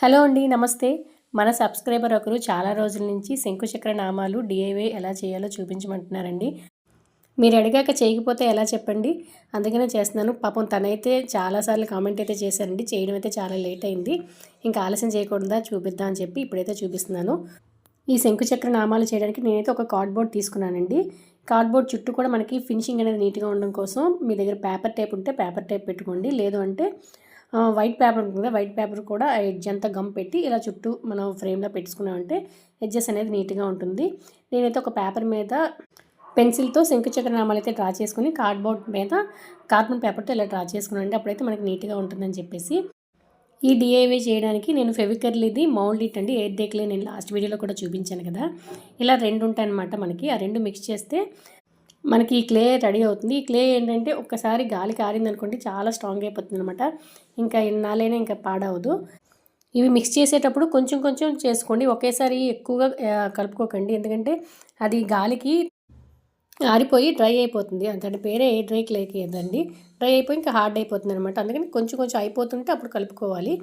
Hello అండి నమస్తే. మన సబ్స్క్రైబర్ ఒకరు చాలా రోజుల నుంచి శంకుచక్ర నామాలు డిఐవై ఎలా చేయాలో చూపించమంటున్నారండి. మీరు అడిగాక చేయకపోతే ఎలా చెప్పండి? అందుకనే చేస్తున్నాను. పాపం తనైతే చాలాసార్లు కామెంట్ అయితే చేశారండి. చేయడం అయితే చాలా లేట్ అయింది. ఇంకా ఆలస్యం చేయకుండా చూపిద్దాం అని చెప్పి ఇప్పుడైతే చూపిస్తున్నాను. ఈ శంకుచక్ర నామాలు చేయడానికి నేనైతే ఒక కార్డ్బోర్డ్ తీసుకున్నానండి. కార్డ్బోర్డ్ చుట్టూ కూడా మనకి ఫినిషింగ్ అనేది నీట్గా ఉండడం కోసం మీ దగ్గర పేపర్ టైప్ ఉంటే పేపర్ టైప్ పెట్టుకోండి. లేదు అంటే వైట్ పేపర్ ఉంటుంది వైట్ పేపర్ కూడా ఎడ్జ్ అంతా గమ్ పెట్టి ఇలా చుట్టూ మనం ఫ్రేమ్లో పెట్టుకున్నామంటే ఎడ్జెస్ అనేది నీట్గా ఉంటుంది. నేనైతే ఒక పేపర్ మీద పెన్సిల్తో శంకుచక్ర నామాలు అయితే డ్రా చేసుకుని కార్డ్బోర్డ్ మీద కార్బన్ పేపర్తో ఇలా డ్రా చేసుకున్నానండి అప్పుడైతే మనకి నీట్గా ఉంటుందని చెప్పేసి. ఈ డిఐవే చేయడానికి నేను ఫెవికర్ల్ ఇది మౌల్డ్ ఇట్ అండి. ఎయిర్ డేక్లే నేను లాస్ట్ వీడియోలో కూడా చూపించాను కదా. ఇలా రెండు ఉంటాయన్నమాట మనకి. ఆ రెండు మిక్స్ చేస్తే మనకి ఈ క్లే రెడీ అవుతుంది. ఈ క్లే ఏంటంటే ఒక్కసారి గాలి కారింది అనుకోండి చాలా స్ట్రాంగ్ అయిపోతుంది అనమాట ఇంకా ఎన్నాళ్ళైనా ఇంకా పాడవదు. ఇవి మిక్స్ చేసేటప్పుడు కొంచెం కొంచెం చేసుకోండి. ఒకేసారి ఎక్కువగా కలుపుకోకండి. ఎందుకంటే అది గాలికి ఆరిపోయి డ్రై అయిపోతుంది. దాని పేరే ఏ డ్రై లేకేదండి డ్రై అయిపోయి ఇంకా హార్డ్ అయిపోతుంది అనమాట అందుకని కొంచెం కొంచెం అయిపోతుంటే అప్పుడు కలుపుకోవాలి.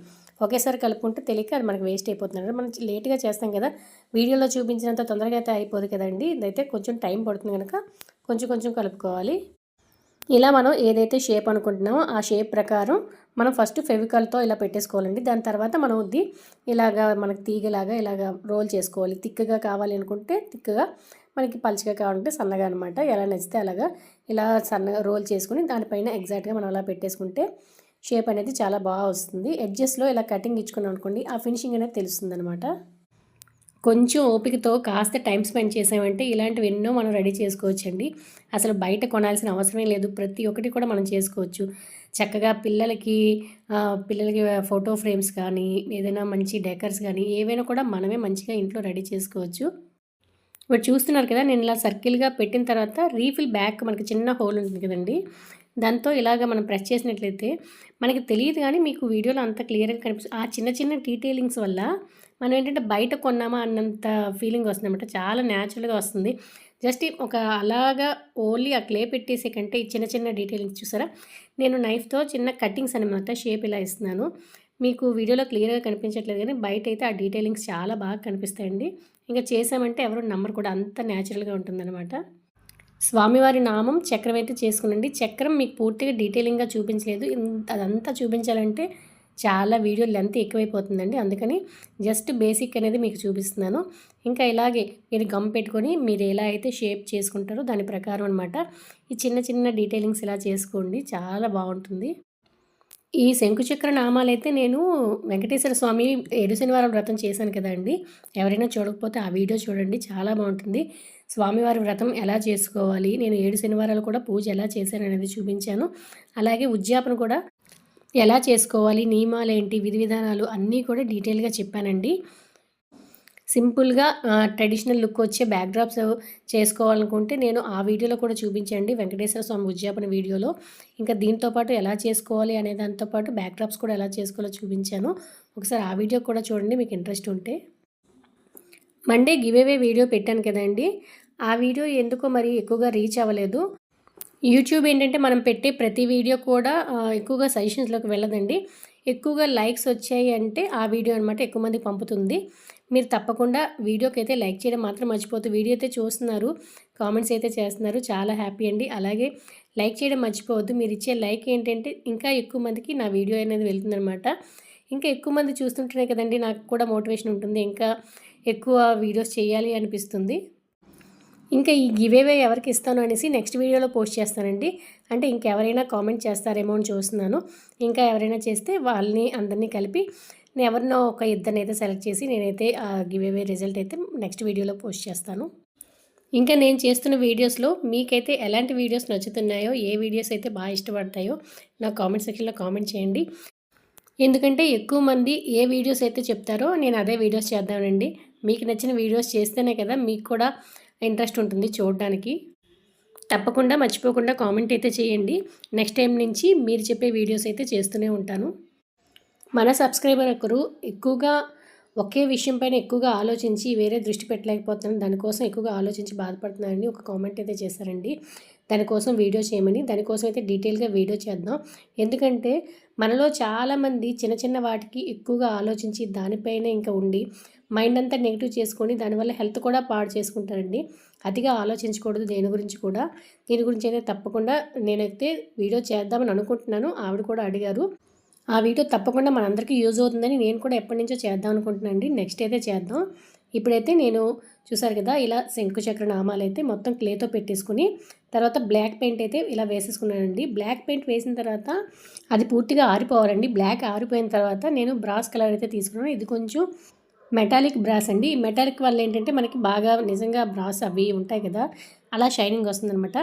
ఒకేసారి కలుపుకుంటే తెలియక అది మనకి వేస్ట్ అయిపోతుంది అనమాట మనం లేట్గా చేస్తాం కదా. వీడియోలో చూపించినంత తొందరగా అయితే అయిపోదు కదండి. ఇదైతే కొంచెం టైం పడుతుంది కనుక కొంచెం కొంచెం కలుపుకోవాలి. ఇలా మనం ఏదైతే షేప్ అనుకుంటున్నామో ఆ షేప్ ప్రకారం మనం ఫస్ట్ ఫెవికల్తో ఇలా పెట్టేసుకోవాలండి. దాని తర్వాత మనం ఉద్ది ఇలాగా మనకి తీగలాగా ఇలాగా రోల్ చేసుకోవాలి. తిక్కగా కావాలి అనుకుంటే తిక్కగా మనకి పలుచగా కావాలంటే సన్నగా అనమాట ఎలా నచ్చితే అలాగా ఇలా సన్నగా రోల్ చేసుకుని దానిపైన ఎగ్జాక్ట్గా మనం అలా పెట్టేసుకుంటే షేప్ అనేది చాలా బాగా వస్తుంది. ఎడ్జెస్లో ఇలా కటింగ్ ఇచ్చుకున్నాం అనుకోండి ఆ ఫినిషింగ్ అనేది తెలుస్తుంది అనమాట కొంచెం ఓపికతో కాస్త టైం స్పెండ్ చేసామంటే ఇలాంటివి ఎన్నో మనం రెడీ చేసుకోవచ్చండి. అసలు బయట కొనాల్సిన అవసరమే లేదు. ప్రతి ఒక్కటి కూడా మనం చేసుకోవచ్చు. చక్కగా పిల్లలకి పిల్లలకి ఫోటో ఫ్రేమ్స్ కానీ ఏదైనా మంచి డెకర్స్ కానీ ఏవైనా కూడా మనమే మంచిగా ఇంట్లో రెడీ చేసుకోవచ్చు. ఇప్పుడు చూస్తున్నారు కదా నేను ఇలా సర్కిల్గా పెట్టిన తర్వాత రీఫిల్ బ్యాక్ మనకి చిన్న హోల్ ఉంటుంది కదండి. దాంతో ఇలాగ మనం ప్రెస్ చేసినట్లయితే మనకి తెలియదు కానీ మీకు వీడియోలో అంత క్లియర్గా కనిపిస్తుంది. ఆ చిన్న చిన్న డీటెయిలింగ్స్ వల్ల మనం ఏంటంటే బయట కొన్నామా అన్నంత ఫీలింగ్ వస్తుంది అనమాట చాలా న్యాచురల్గా వస్తుంది. జస్ట్ ఒక అలాగా ఓన్లీ ఆ క్లే పెట్టేసే కంటే ఈ చిన్న చిన్న డీటెయిలింగ్స్ చూసారా? నేను నైఫ్తో చిన్న కటింగ్స్ అనమాట షేప్ ఇలా ఇస్తున్నాను. మీకు వీడియోలో క్లియర్గా కనిపించట్లేదు కానీ బయట అయితే ఆ డీటెయిలింగ్స్ చాలా బాగా కనిపిస్తాయండి. ఇంకా చేసామంటే ఎవరు నంబర్ కూడా అంత న్యాచురల్గా ఉంటుందన్నమాట. స్వామివారి నామం చక్రం అయితే చేసుకునండి. చక్రం మీకు పూర్తిగా డీటెయిలింగ్గా చూపించలేదు. అదంతా చూపించాలంటే చాలా వీడియో లెంత్ ఎక్కువైపోతుందండి. అందుకని జస్ట్ బేసిక్ అనేది మీకు చూపిస్తున్నాను. ఇంకా ఇలాగే మీరు గమ్ పెట్టుకొని మీరు ఎలా అయితే షేప్ చేసుకుంటారో దాని ప్రకారం అనమాట ఈ చిన్న చిన్న డీటెయిలింగ్స్ ఇలా చేసుకోండి. చాలా బాగుంటుంది. ఈ శంకుచక్ర నామాలైతే నేను వెంకటేశ్వర స్వామి ఏడు శనివారం వ్రతం చేశాను కదండి ఎవరైనా చూడకపోతే ఆ వీడియో చూడండి. చాలా బాగుంటుంది. స్వామివారి వ్రతం ఎలా చేసుకోవాలి? నేను ఏడు శనివారాలు కూడా పూజ ఎలా చేశాను అనేది చూపించాను. అలాగే ఉద్యాపన కూడా ఎలా చేసుకోవాలి? నియమాలు ఏంటి? విధి విధానాలు అన్నీ కూడా డీటెయిల్గా చెప్పానండి. సింపుల్గా ట్రెడిషనల్ లుక్ వచ్చే బ్యాక్డ్రాప్స్ చేసుకోవాలనుకుంటే నేను ఆ వీడియోలో కూడా చూపించండి. వెంకటేశ్వర స్వామి ఉద్యాపన వీడియోలో. ఇంకా దీంతోపాటు ఎలా చేసుకోవాలి అనే దాంతోపాటు బ్యాక్డ్రాప్స్ కూడా ఎలా చేసుకోవాలో చూపించాను. ఒకసారి ఆ వీడియో కూడా చూడండి మీకు ఇంట్రెస్ట్ ఉంటే. మండే గివేవే వీడియో పెట్టాను కదండి. ఆ వీడియో ఎందుకో మరి ఎక్కువగా రీచ్ అవ్వలేదు. యూట్యూబ్ ఏంటంటే మనం పెట్టే ప్రతి వీడియో కూడా ఎక్కువగా సజెషన్స్లోకి వెళ్ళదండి. ఎక్కువగా లైక్స్ వచ్చాయి అంటే ఆ వీడియో అనమాట ఎక్కువ మంది పంపుతుంది. మీరు తప్పకుండా వీడియోకి అయితే లైక్ చేయడం మాత్రం మర్చిపోతుంది వీడియో అయితే చూస్తున్నారు కామెంట్స్ అయితే చేస్తున్నారు చాలా హ్యాపీ అండి. అలాగే లైక్ చేయడం మర్చిపోవద్దు. మీరు ఇచ్చే లైక్ ఏంటంటే ఇంకా ఎక్కువ మందికి నా వీడియో అనేది వెళ్తుందనమాట ఇంకా ఎక్కువ మంది చూస్తుంటేనే కదండి నాకు కూడా మోటివేషన్ ఉంటుంది. ఇంకా ఎక్కువ వీడియోస్ చేయాలి అనిపిస్తుంది. ఇంకా ఈ గివేవే ఎవరికి ఇస్తాను అనేసి నెక్స్ట్ వీడియోలో పోస్ట్ చేస్తానండి. అంటే ఇంకెవరైనా కామెంట్ చేస్తారేమో అని చూస్తున్నాను. ఇంకా ఎవరైనా చేస్తే వాళ్ళని అందరినీ కలిపి నేను ఎవరినో ఒక ఇద్దరిని అయితే సెలెక్ట్ చేసి నేనైతే ఆ గివేవే రిజల్ట్ అయితే నెక్స్ట్ వీడియోలో పోస్ట్ చేస్తాను. ఇంకా నేను చేస్తున్న వీడియోస్లో మీకైతే ఎలాంటి వీడియోస్ నచ్చుతున్నాయో ఏ వీడియోస్ అయితే బాగా ఇష్టపడతాయో నా కామెంట్ సెక్షన్లో కామెంట్ చేయండి. ఎందుకంటే ఎక్కువ మంది ఏ వీడియోస్ అయితే చెప్తారో నేను అదే వీడియోస్ చేద్దామండి మీకు నచ్చిన వీడియోస్ చేస్తేనే కదా మీకు కూడా ఇంట్రెస్ట్ ఉంటుంది చూడడానికి. తప్పకుండా మర్చిపోకుండా కామెంట్ అయితే చేయండి. నెక్స్ట్ టైం నుంచి మీరు చెప్పే వీడియోస్ అయితే చేస్తూనే ఉంటాను. మన సబ్స్క్రైబర్ ఒకరు ఎక్కువగా ఒకే విషయం పైన ఎక్కువగా ఆలోచించి వేరే దృష్టి పెట్టలేకపోతున్నాను దానికోసం ఎక్కువగా ఆలోచించి బాధపడుతున్నారని ఒక కామెంట్ అయితే చేశారండి. దానికోసం వీడియో చేయమని దానికోసం అయితే డీటెయిల్గా వీడియో చేద్దాం. ఎందుకంటే మనలో చాలామంది చిన్న చిన్న వాటికి ఎక్కువగా ఆలోచించి దానిపైనే ఇంకా ఉండి మైండ్ అంతా నెగిటివ్ చేసుకొని దానివల్ల హెల్త్ కూడా పాడు చేసుకుంటారండి. అతిగా ఆలోచించకూడదు దేని గురించి కూడా. దీని గురించి అయితే తప్పకుండా నేనైతే వీడియో చేద్దామని అనుకుంటున్నాను. ఆవిడ కూడా అడిగారు. ఆ వీడియో తప్పకుండా మనందరికీ యూజ్ అవుతుందని నేను కూడా ఎప్పటి నుంచో చేద్దాం అనుకుంటున్నాను అండి. నెక్స్ట్ అయితే చేద్దాం. ఇప్పుడైతే నేను చూసారు కదా ఇలా శంకుచక్ర నామాలు అయితే మొత్తం క్లేతో పెట్టేసుకుని తర్వాత బ్లాక్ పెయింట్ అయితే ఇలా వేసేసుకున్నానండి. బ్లాక్ పెయింట్ వేసిన తర్వాత అది పూర్తిగా ఆరిపోవాలండి. బ్లాక్ ఆరిపోయిన తర్వాత నేను బ్రాస్ కలర్ అయితే తీసుకున్నాను. ఇది కొంచెం మెటాలిక్ బ్రాస్ అండి. మెటాలిక్ వల్ల ఏంటంటే మనకి బాగా నిజంగా బ్రాస్ అవి ఉంటాయి కదా అలా షైనింగ్ వస్తుందనమాట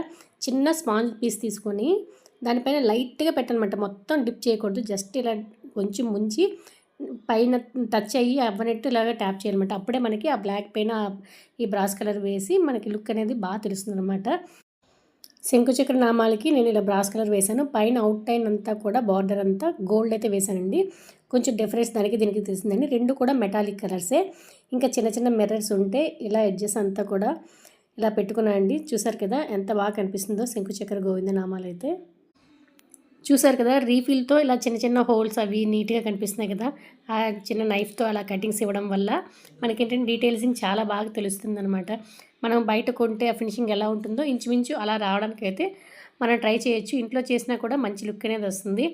చిన్న స్పాంజ్ పీస్ తీసుకొని దానిపైన లైట్గా పెట్టనమాట. మొత్తం డిప్ చేయకూడదు. జస్ట్ ఇలా కొంచెం ముంచి పైన టచ్ అయ్యి అవ్వనట్టు ఇలాగా ట్యాప్ చేయాలన్నమాట. అప్పుడే మనకి ఆ బ్లాక్ పైన ఈ బ్రాస్ కలర్ వేసి మనకి లుక్ అనేది బాగా తెలుస్తుంది అనమాట శంకుచక్ర నామాలకి నేను ఇలా బ్రాస్ కలర్ వేశాను. పైన అవుట్ లైన్ అంతా కూడా బార్డర్ అంతా గోల్డ్ అయితే వేశానండి. కొంచెం డిఫరెన్స్ దానికి దీనికి తెలిసిందండి. రెండు కూడా మెటాలిక్ కలర్సే ఇంకా చిన్న చిన్న మిర్రర్స్ ఉంటే ఇలా ఎడ్జెస్ అంతా కూడా ఇలా పెట్టుకున్నానండి చూసారు కదా ఎంత బాగా కనిపిస్తుందో శంకుచక్ర గోవింద నామాలు అయితే. చూసారు కదా రీఫిల్తో ఇలా చిన్న చిన్న హోల్స్ అవి నీట్గా కనిపిస్తున్నాయి కదా. ఆ చిన్న నైఫ్తో అలా కటింగ్స్ ఇవ్వడం వల్ల మనకేంటంటే డీటెయిల్సింగ్ చాలా బాగా తెలుస్తుంది అనమాట మనం బయట కొంటే ఆ ఫినిషింగ్ ఎలా ఉంటుందో ఇంచుమించు అలా రావడానికి అయితే మనం ట్రై చేయొచ్చు. ఇంట్లో చేసినా కూడా మంచి లుక్ అనేది వస్తుంది.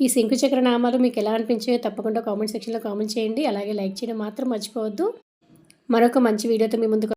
ఈ శంకుచక్ర నామాలు మీకు ఎలా అనిపించాయో తప్పకుండా కామెంట్ సెక్షన్లో కామెంట్ చేయండి. అలాగే లైక్ చేయడం మాత్రం మర్చిపోవద్దు. మరొక మంచి వీడియోతో మీ ముందుకు